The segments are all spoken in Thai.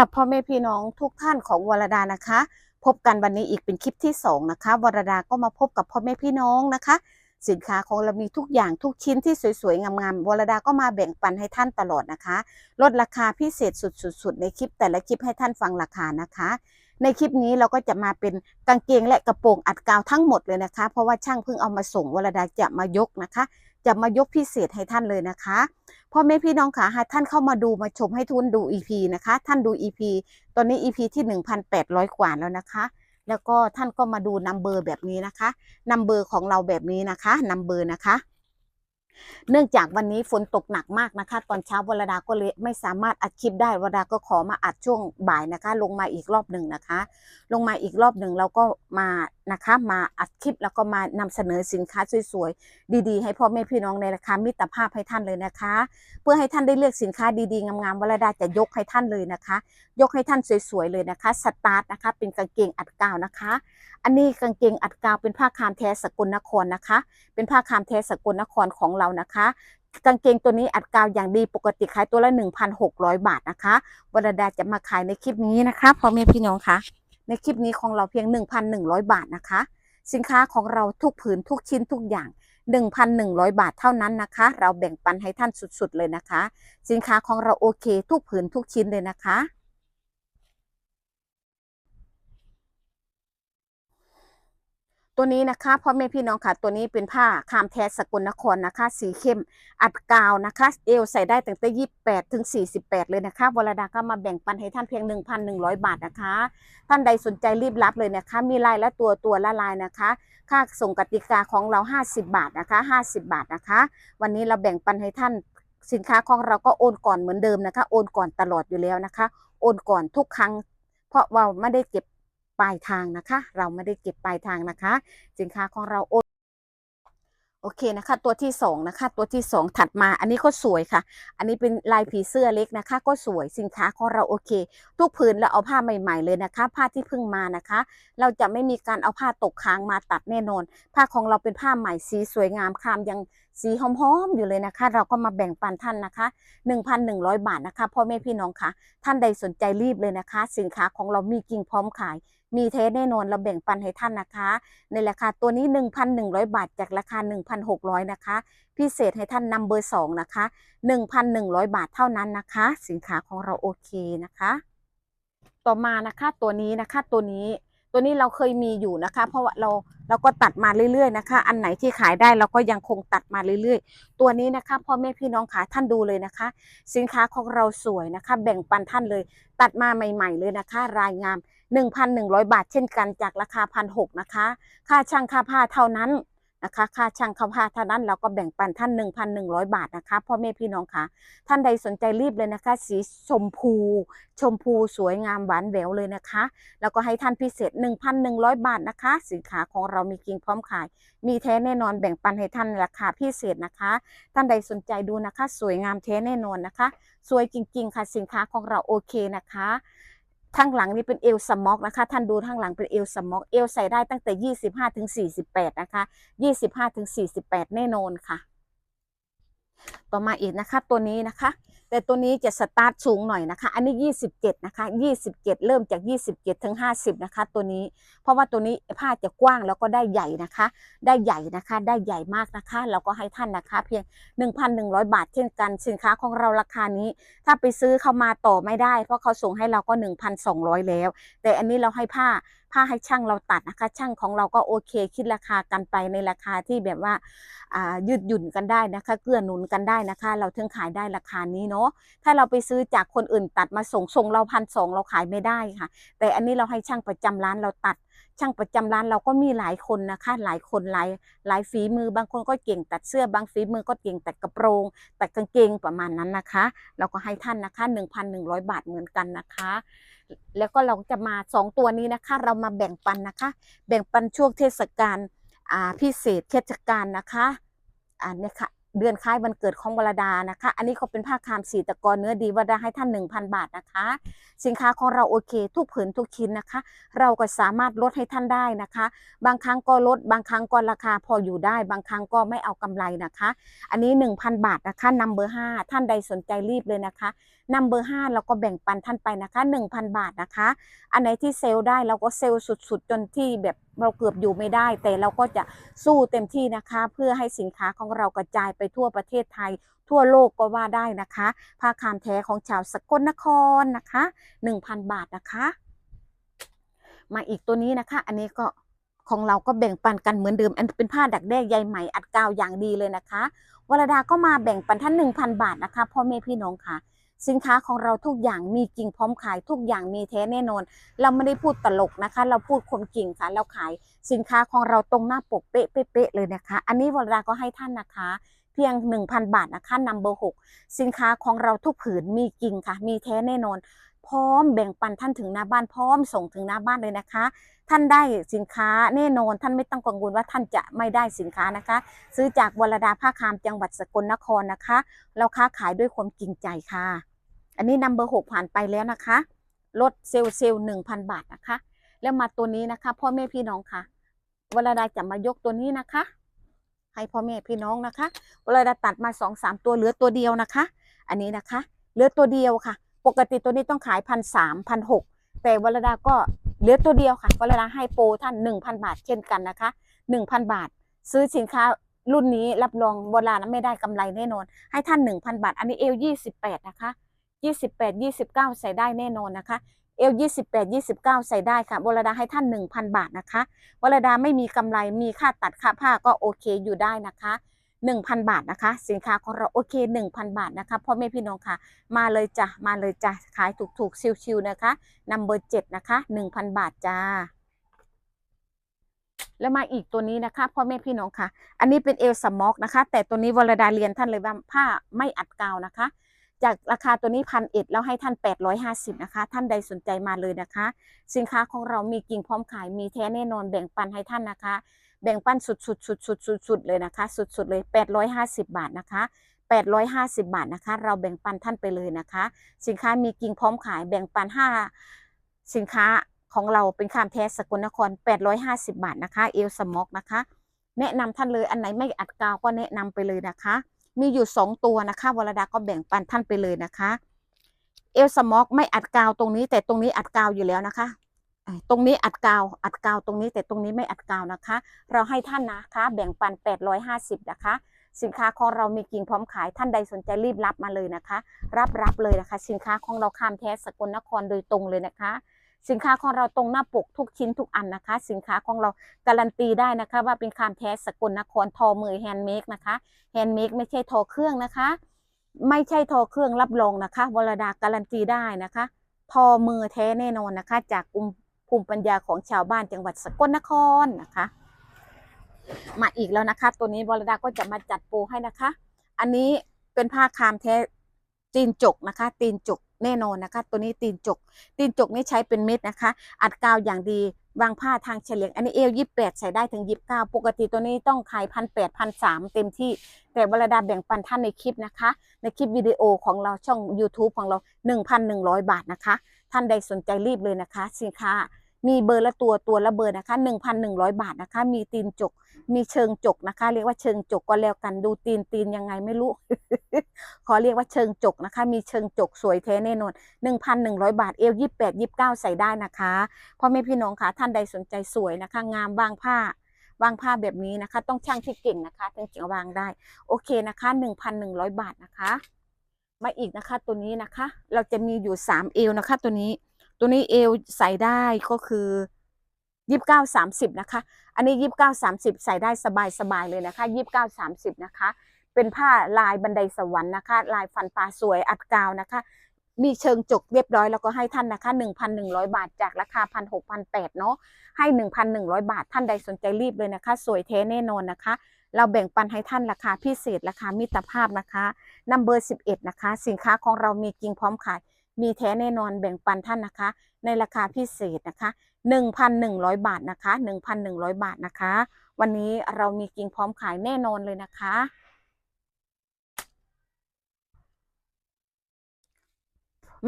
ค่ะพ่อแม่พี่น้องทุกท่านของวรดานะคะ พบกันวันนี้อีกเป็นคลิปที่สองนะคะ วรดาก็มาพบกับพ่อแม่พี่น้องนะคะ สินค้าของเรามีทุกอย่างทุกชิ้นที่สวยๆ งามๆวรดาก็มาแบ่งปันให้ท่านตลอดนะคะ ลดราคาพิเศษสุดๆๆในคลิป แต่ละคลิปให้ท่านฟังราคานะคะ ในคลิปนี้เราก็จะมาเป็นกางเกงและกระโปรงอัดกาวทั้งหมดเลยนะคะ เพราะว่าช่างเพิ่งเอามาส่งวรดาจะมายกนะคะ จะมายกพิเศษให้ท่านเลยนะคะพ่อแม่พี่น้องค่ะหากท่านเข้ามาดูมาชมให้ทุนดู EP นะคะ ท่านดู EP ตอนนี้ EP ที่ 1,800 กว่าแล้วนะคะ แล้วก็ท่านก็มาดูนัมเบอร์แบบนี้นะคะนัมเบอร์ของเราแบบนี้นะคะนัมเบอร์นะคะ เนื่องจากวันนี้ฝนตกหนักมากนะคะ ตอนเช้าวรดาก็เลยไม่สามารถอัดคลิปได้วรดาก็ขอมาอัดช่วงบ่ายนะคะ ลงมาอีกรอบหนึ่งนะคะ ลงมาอีกรอบหนึ่งเราก็มา นะคะ มาอัดคลิปแล้วก็มานำเสนอสินค้าสวยๆ ดีๆ ให้พ่อแม่พี่น้องในราคามิตรภาพให้ท่านเลยนะคะ เพื่อให้ท่านได้เลือกสินค้าดีๆงามๆวรดาจะยกให้ท่านเลยนะคะ ยกให้ท่านสวยๆเลยนะคะสตาร์ทนะคะ เป็นกางเกงอัดกาวนะคะ อันนี้กางเกงอัดกาวเป็นผ้าคามแท้สกลนครนะคะ เป็นผ้าคามแท้สกลนครของเรานะคะกางเกงตัวนี้อัดกาวอย่างดีปกติขายตัวละ 1,600 บาทนะคะวรดาจะมาขายในคลิปนี้นะคะพ่อแม่พี่น้องคะ ในคลิปนี้ของเราเพียง 1,100 บาทนะคะ สินค้าของเราทุกผืนทุกชิ้นทุกอย่าง 1,100 บาทเท่านั้นนะคะ เราแบ่งปันให้ท่านสุดๆเลยนะคะ สินค้าของเราโอเค ทุกผืนทุกชิ้นเลยนะคะ ตัวนี้นะคะพ่อแม่พี่น้องค่ะ ตัวนี้เป็นผ้าคามแท้สกลนครนะคะ สีเข้มอัดกาวนะคะ เอวใส่ได้ตั้งแต่28ถึง48เลยนะคะวรดาก็มาแบ่งปันให้ท่านเพียง1,100บาทนะคะ ท่านใดสนใจรีบรับเลยนะคะ มีลายและตัวตัวละลายนะคะ ค่าส่งกติกาของเรา50บาทนะคะ50บาทนะคะ วันนี้เราแบ่งปันให้ท่านสินค้าของเราก็โอนก่อนเหมือนเดิมนะคะ โอนก่อนตลอดอยู่แล้วนะคะ โอนก่อนทุกครั้ง เพราะว่าไม่ได้เก็บ ปลายทางนะคะ เราไม่ได้เก็บปลายทางนะคะ สินค้าของเราโอโอเคนะคะ ตัวที่สองนะคะ ตัวที่สองถัดมาอันนี้ก็สวยค่ะ อันนี้เป็นลายผีเสื้อเล็กนะคะ ก็สวยสินค้าของเราโอเค ทุกผืนเราเอาผ้าใหม่ ๆเลยนะคะ ผ้าที่เพิ่งมานะคะ เราจะไม่มีการเอาผ้าตกค้างมาตัดแน่นอน ผ้าของเราเป็นผ้าใหม่สีสวยงามคามยังสีหอมๆอยู่เลยนะคะ เราก็มาแบ่งปันท่านนะคะ 1,100 บาทนะคะพ่อแม่พี่น้องคะท่านใดสนใจรีบเลยนะคะ สินค้าของเรามีกิ่งพร้อมขาย มีเทสแน่นอนเราแบ่งปันให้ท่านนะคะ ในราคาตัวนี้ 1,100 บาท จากราคา 1,600 นะคะ พิเศษให้ท่านนำเบอร์ 2 นะคะ 1,100 บาทเท่านั้นนะคะ สินค้าของเราโอเคนะคะ ต่อมานะคะตัวนี้นะคะตัวนี้ตัวนี้เราเคยมีอยู่นะคะ เพราะว่าเราเราก็ตัดมาเรื่อยๆนะคะ อันไหนที่ขายได้เราก็ยังคงตัดมาเรื่อยๆ ตัวนี้นะคะพ่อแม่พี่น้องขาท่านดูเลยนะคะ สินค้าของเราสวยนะคะ แบ่งปันท่านเลย ตัดมาใหม่ ๆ เลยนะคะ รายงาม 1,100 บาทเช่นกันจากราคาพันหนะคะ ค่าช่างค่าผ้าเท่านั้นนะคะ ค่าช่างค่าผ้าเท่านั้นเราก็แบ่งปันท่าน 1,100 บาทนะคะพ่อแม่พี่น้องคะท่านใดสนใจรีบเลยนะคะ สีชมพู ชมพูสวยงามหวานแหววเลยนะคะ แล้วก็ให้ท่านพิเศษ 1,100 บาทนะคะ สินค้าของเรามีกิ่งพร้อมขาย มีแท้แน่นอนแบ่งปันให้ท่านราคาพิเศษนะคะ ท่านใดสนใจดูนะคะ สวยงามแท้แน่นอนนะคะ สวยจริง ๆ ค่ะสินค้าของเราโอเคนะคะ ข้างหลังนี่เป็นเอลสม็อกนะคะ ท่านดูข้างหลังเป็นเอลสม็อกเอลใส่ได้ตั้งแต่ยี่สิบห้าถึงสี่สิบแปดนะคะยี่สิบห้าถึงสี่สิบแน่นอนค่ะ ต่อมาอีกนะคะ ตัวนี้นะคะ แต่ตัวนี้จะสตาร์ทสูงหน่อยนะคะ อันนี้ 27 นะคะ 27 เริ่มจาก 27 ถึง 50 นะคะ ตัวนี้ เพราะว่าตัวนี้ผ้าจะกว้างแล้วก็ได้ใหญ่นะคะ ได้ใหญ่นะคะ ได้ใหญ่มากนะคะ เราก็ให้ท่านนะคะ เพียง 1,100 บาทเช่นกัน สินค้าของเราราคานี้ ถ้าไปซื้อเข้ามาต่อไม่ได้ เพราะเขาส่งให้เราก็ 1,200 แล้ว แต่อันนี้เราให้ผ้าผ้าให้ช่างเราตัดนะคะ ช่างของเราก็โอเค คิดราคากันไปในราคาที่แบบว่าายืดหยุ่นกันได้นะคะ เกื้อหนุนกันได้นะคะ เราถึงขายได้ราคานี้เนาะถ้าเราไปซื้อจากคนอื่นตัดมาส่งส่งเราพันสองเราขายไม่ได้ค่ะ แต่อันนี้เราให้ช่างประจำร้านเราตัดช่างประจำร้านเราก็มีหลายคนนะคะ หลายคนหลายหลายฝีมือบางคนก็เก่งตัดเสื้อบางฝีมือก็เก่งตัดกระโปรงตัดกางเกงประมาณนั้นนะคะ เราก็ให้ท่านนะคะ 1,100 บาทเหมือนกันนะคะ แล้วก็เราจะมาสองตัวนี้นะคะ เรามาแบ่งปันนะคะ แบ่งปันช่วงเทศกาลพิเศษเทศกาลนะคะอ่าเนี่ยค่ะเดือนคล้ายวันเกิดของวรดานะคะ อันนี้เขาเป็นผ้าคามสีตะกอนเนื้อดีวรดาให้ท่าน 1,000 บาทนะคะ สินค้าของเราโอเค ทุกผืนทุกชิ้นนะคะ เราก็สามารถลดให้ท่านได้นะคะ บางครั้งก็ลด บางครั้งก็ราคาพออยู่ได้ บางครั้งก็ไม่เอากำไรนะคะ อันนี้ 1,000 บาทนะคะนัมเบอร์5ท่านใดสนใจรีบเลยนะคะ นัมเบอร์ห้าเราก็แบ่งปันท่านไปนะคะ 1,000 บาทนะคะ อันไหนที่เซลล์ได้เราก็เซลล์สุดๆ จนที่แบบเราเกือบอยู่ไม่ได้ แต่เราก็จะสู้เต็มที่นะคะ เพื่อให้สินค้าของเรากระจายไปทั่วประเทศไทย ทั่วโลกก็ว่าได้นะคะผ้าคามแท้ของชาวสกลนครนะคะ 1,000 บาทนะคะ มาอีกตัวนี้นะคะ อันนี้ก็ของเราก็แบ่งปันกันเหมือนเดิม อันเป็นผ้าดักแด้ใยไหมอัดกาวอย่างดีเลยนะคะวรดาก็มาแบ่งปันท่าน1,000 บาทนะคะพ่อแม่พี่น้องค่ะ สินค้าของเราทุกอย่างมีจริงพร้อมขายทุกอย่างมีแท้แน่นอน เราไม่ได้พูดตลกนะคะ เราพูดความจริงค่ะ เราขายสินค้าของเราตรงหน้าปกเป๊ะเป๊ะเป๊ะเลยนะคะ อันนี้วราก็ให้ท่านนะคะเพียง 1,000 บาทนะคะนัมเบอร์หสินค้าของเราทุกผืนมีจริงค่ะ มีแท้แน่นอน พร้อมแบ่งปันท่านถึงหน้าบ้านพร้อมส่งถึงหน้าบ้านเลยนะคะ ท่านได้สินค้าแน่นอน ท่านไม่ต้องกังวลว่าท่านจะไม่ได้สินค้านะคะ ซื้อจากวรดาผ้าคามจังหวัดสกลนครนะคะ เราค้าขายด้วยความจริงใจค่ะ อันนี้นัมเบอร์หกผ่านไปแล้วนะคะ ลดเซลล์เซลล์หนึ่งพันบาทนะคะ แล้วมาตัวนี้นะคะ พ่อแม่พี่น้องค่ะวรดาจะมายกตัวนี้นะคะ ให้พ่อแม่พี่น้องนะคะ เวรดาตัดมาสองสามตัวเหลือตัวเดียวนะคะ อันนี้นะคะ เหลือตัวเดียวค่ะ ปกติตัวนี้ต้องขายพันสามพันหกแต่วรดาก็เหลือตัวเดียวค่ะวรดาให้โปรท่านหนึ่งพันบาทเช่นกันนะคะหนึ่งพันบาท ซื้อสินค้ารุ่นนี้รับรองโบราณไม่ได้กำไรแน่นอน ให้ท่านหนึ่งพันบาท อันนี้เอลยี่สิบแปดนะคะ ยี่สิบแปดยี่สิบเก้าใส่ได้แน่นอนนะคะ เอลยี่สิบแปดยี่สิบเก้าใส่ได้ค่ะวรดาให้ท่านหนึ่งพันบาทนะคะวรดาไม่มีกำไรมีค่าตัดค่าผ้าก็โอเคอยู่ได้นะคะหนึ่งพันบาทนะคะ สินค้าของเราโอเคหนึ่งพันบาทนะคะพ่อแม่พี่น้องค่ะ มาเลยจ้ะมาเลยจ้ะขายถูกๆชิวๆนะคะนัมเบอร์เจ็ดนะคะหนึ่งพันบาทจ้าแล้วมาอีกตัวนี้นะคะพ่อแม่พี่น้องค่ะ อันนี้เป็นเอลสมอกนะคะ แต่ตัวนี้วรดาเรียนท่านเลยว่าผ้าไม่อัดกาวนะคะ จากราคาตัวนี้พันเอ็ดแล้วให้ท่าน 850 นะคะ ท่านใดสนใจมาเลยนะคะ สินค้าของเรามีกิ่งพร้อมขายมีแท้แน่นอนแบ่งปันให้ท่านนะคะ แบ่งปันสุดสุดสุดสุดสุดสุดเลยนะคะ สุดสุดเลย 850 บาทนะคะ 850 บาทนะคะ เราแบ่งปันท่านไปเลยนะคะ สินค้ามีกิ่งพร้อมขายแบ่งปัน 5 สินค้าของเราเป็นคามแท้สกลนคร 850 บาทนะคะ เอลสมอกนะคะ แนะนำท่านเลยอันไหนไม่อัดกาวก็แนะนำไปเลยนะคะ มีอยู่2ตัวนะคะวรดาก็แบ่งปันท่านไปเลยนะคะ เอลสมอกไม่อัดกาวตรงนี้ แต่ตรงนี้อัดกาวอยู่แล้วนะคะ ตรงนี้อัดกาวอัดกาวตรงนี้ แต่ตรงนี้ไม่อัดกาวนะคะ เราให้ท่านนะคะ แบ่งปัน 850 นะคะ สินค้าของเรามีกิ่งพร้อมขายท่านใดสนใจรีบรับมาเลยนะคะ รับรับเลยนะคะ สินค้าของเราข้ามแท้สกลนครโดยตรงเลยนะคะ สินค้าของเราตรงหน้าปกทุกชิ้นทุกอันนะคะ สินค้าของเราการันตีได้นะคะ ว่าเป็นคามแท้สกลนครทอมือแฮนด์เมดนะคะแฮนด์เมดไม่ใช่ทอเครื่องนะคะ ไม่ใช่ทอเครื่องรับรองนะคะวรดาการันตีได้นะคะ ทอมือแท้แน่นอนนะคะ จากภูมิภูมิปัญญาของชาวบ้านจังหวัดสกลนครนะคะ มาอีกแล้วนะคะ ตัวนี้วรดาก็จะมาจัดโปรให้นะคะ อันนี้เป็นผ้าคามแท้ตีนจกนะคะ ตีนจก แน่นอนนะคะ ตัวนี้ตีนจก ตีนจกนี่ใช้เป็นเม็ดนะคะ อัดกาวอย่างดีวางผ้าทางเฉลียงอันนี้เอลยี่แปดใส่ได้ถึงยี่เก้าปกติตัวนี้ต้องขายพันแปดพันสามเต็มที่ แต่วรดาแบ่งปันท่านในคลิปนะคะ ในคลิปวิดีโอของเราช่อง YouTube ของเราหนึ่งพันหนึ่งร้อยบาทนะคะ ท่านใดสนใจรีบเลยนะคะ สินค้า มีเบอร์ละตัวตัวละเบอร์นะคะ 1,100 บาทนะคะ มีตีนจก มีเชิงจกนะคะ เรียกว่าเชิงจกก็แล้วกันดูตีนตีนยังไงไม่รู้ ขอเรียกว่าเชิงจกนะคะ มีเชิงจกสวยแท้แน่นอน 1,100 บาทเอล28 29 ใส่ได้นะคะพ่อแม่พี่น้องคะท่านใดสนใจสวยนะคะ งามวางผ้าวางผ้าแบบนี้นะคะ ต้องช่างที่เก่งนะคะถึงจะวางได้ โอเคนะคะ 1,100 บาทนะคะ มาอีกนะคะตัวนี้นะคะ เราจะมีอยู่3เอวนะคะ ตัวนี้ ตัวนี้เอวใส่ได้ก็คือยี่สิบเก้าสามสิบนะคะ อันนี้ยี่สิบเก้าสามสิบใส่ได้สบายสบายเลยนะคะยี่สิบเก้าสามสิบนะคะ เป็นผ้าลายบันไดสวรรค์นะคะ ลายฟันปลาสวยอัดกาวนะคะ มีเชิงจกเรียบร้อยแล้วก็ให้ท่านนะคะหนึ่งพันหนึ่งร้อยบาทจากราคาพันหกพันแปดเนาะ ให้หนึ่งพันหนึ่งร้อยบาทท่านใดสนใจรีบเลยนะคะ สวยแท้แน่นอนนะคะ เราแบ่งปันให้ท่านราคาพิเศษราคามิตรภาพนะคะนัมเบอร์สิบเอ็ดนะคะ สินค้าของเรามีจริงพร้อมขาย มีแท้แน่นอนแบ่งปันท่านนะคะ ในราคาพิเศษนะคะ 1,100 บาทนะคะ 1,100 บาทนะคะ วันนี้เรามีกิ่งพร้อมขายแน่นอนเลยนะคะ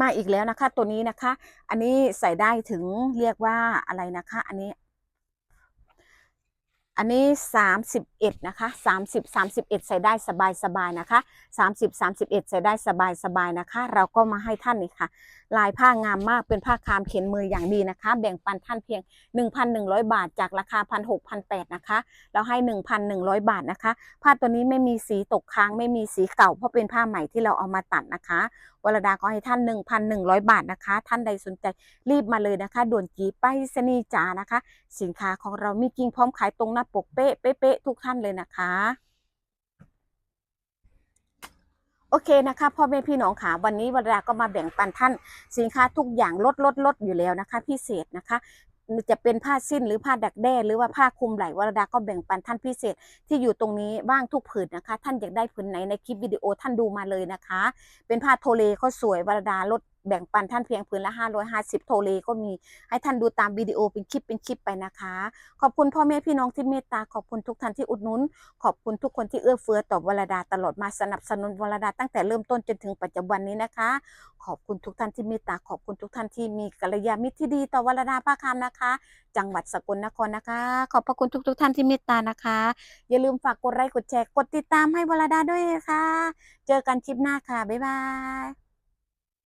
มาอีกแล้วนะคะ ตัวนี้นะคะ อันนี้ใส่ได้ถึงเรียกว่าอะไรนะคะ อันนี้ อันนี้ 31 นะคะ 30 31 ใส่ได้สบายสบายๆนะคะ 30 31 ใส่ได้สบายสบายๆนะคะ เราก็มาให้ท่านนี่ค่ะ ลายผ้างามมากเป็นผ้าคามเขียนมืออย่างดีนะคะ แบ่งปันท่านเพียง 1,100 บาทจากราคา 1,600นะคะแล้วให้ 1,100 บาทนะคะ ผ้าตัวนี้ไม่มีสีตกค้างไม่มีสีเก่าเพราะเป็นผ้าใหม่ที่เราเอามาตัดนะคะวรดาก็ให้ท่าน 1,100 บาทนะคะ ท่านใดสนใจรีบมาเลยนะคะ ด่วนจีไปรษณีจ๋านะคะ สินค้าของเรามีกิ่งพร้อมขายตรงหน้าปกเป๊ะเป๊ะทุกท่านเลยนะคะ โอเคนะคะพ่อแม่พี่น้องค่ะวันนี้วราก็มาแบ่งปันท่านสินค้าทุกอย่างลดลดลดอยู่แล้วนะคะ พิเศษนะคะจะเป็นผ้าสิ้นหรือผ้าดักแด้หรือว่าผ้าคลุมไหล่วรดาก็แบ่งปันท่านพิเศษที่อยู่ตรงนี้บ้างทุกผืนนะคะ ท่านอยากได้ผืนไหนในคลิปวิดีโอท่านดูมาเลยนะคะ เป็นผ้าโทเลก็สวยวรดาลด แบ่งปันท่านเพียงผืนละ 550 โทเลก็มี ให้ท่านดูตามวิดีโอเป็นคลิปเป็นคลิปไปนะคะ ขอบคุณพ่อแม่พี่น้องที่เมตตา ขอบคุณทุกท่านที่อุดหนุน ขอบคุณทุกคนที่เอื้อเฟื้อต่อวรดาตลอดมาสนับสนุนวรดาตั้งแต่เริ่มต้นจนถึงปัจจุบันนี้นะคะ ขอบคุณทุกท่านที่เมตตา ขอบคุณทุกท่านที่มีกัลยาณมิตรที่ดีต่อวรดาภาคามนะคะ จังหวัดสกลนครนะคะ ขอบพระคุณทุกทุก ๆ ท่านที่เมตตานะคะ อย่าลืมฝากกดไลค์กดแชร์กดติดตามให้วรดาด้วยนะคะเจอกันคลิปหน้าค่ะบ๊ายบาย